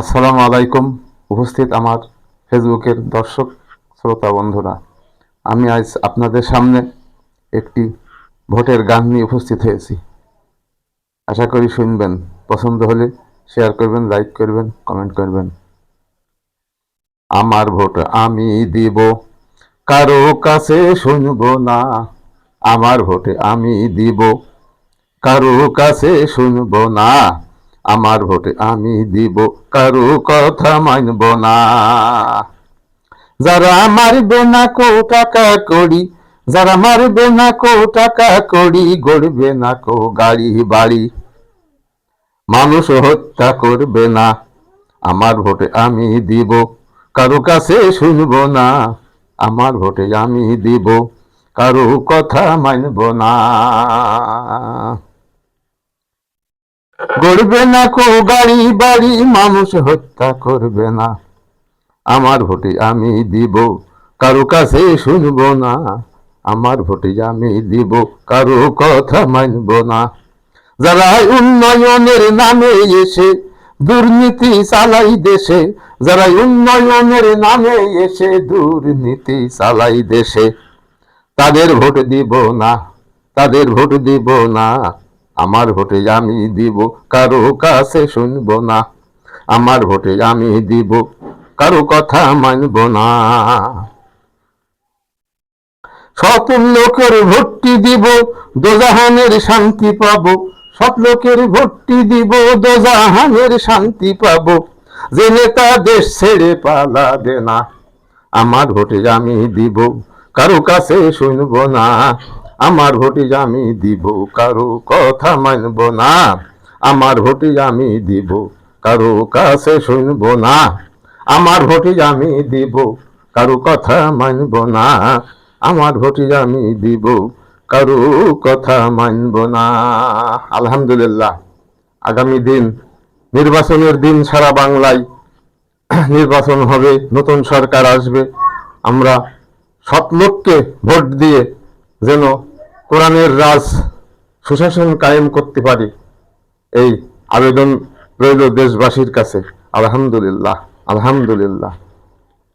আসসালামু আলাইকুম। উপস্থিত আমার ফেসবুকের দর্শক, শ্রোতা, বন্ধুরা। আমি আজ আপনাদের সামনে একটি ভোটের গান নিয়ে উপস্থিত হয়েছি। আশা করি শুনবেন। পছন্দ হলে শেয়ার করবেন লাইক করবেন কমেন্ট করবেন। আমার ভোট আমি দিব, কারও কাছে শুনব না। আমার ভোটে আমি দিব, কারও কাছে শুনব না। আমার ভোটে আমি দিব, কারও কথা মানব না। যারা মারবে না কো টাকা করি যারা মারবে না কো টাকা করি গড়বে না কো গাড়ি বাড়ি। মানুষ হত্যা করবে না, আমার ভোটে আমি দিব, কারও কাছে শুনব না, আমার ভোটে আমি দিব, কারও কথা মানব না। গড়বে না কো গাড়ি বাড়ি মানুষ হত্যা করবে না। আমার ভোটে আমি দিব, কারও কাছে শুনব না। আমার ভোটে আমি দিব, কারও কথা মানব না। যারা উন্নয়নের নামে এসে, দুর্নীতি চালাই দেশে যারা উন্নয়নের নামে এসে, দুর্নীতি চালাই দেশে, তাদের ভোট দিব না, তাদের ভোট দিব না। আমার ভোটে আমি দিব, কারও কাছে শুনব না। আমার ভোটে আমি দিব, কারও কথা মানব না। সৎ লোকের ভোটটি দিব, দোজাহানের শান্তি পাবো। সৎ লোকের ভোটটি দিব, দোজাহানের শান্তি পাবো। যে নেতা দেশ ছেড়ে পালাবে না, আমার ভোটে আমি দিব, কারও কাছে শুনব না। আমার ভোটে আমি দিব, কারও কথা মানব না। আমার ভোটে আমি দিব, কারও কাছে শুনব না। আমার ভোটে আমি দিব, কারও কথা মানব না। আমার ভোটে আমি দিব, কারও কথা মানব না। আলহামদুলিল্লাহ, আগামী দিন, নির্বাচনের দিন সারা বাংলায় নির্বাচন হবে, নতুন সরকার আসবে। আমরা সৎ লোককে ভোট দিয়ে যেন কোরআনের রাজ সুশাসন কায়েম করতে পারি। এই আবেদন রইল দেশবাসীর কাছে। আলহামদুলিল্লাহ আলহামদুলিল্লাহ।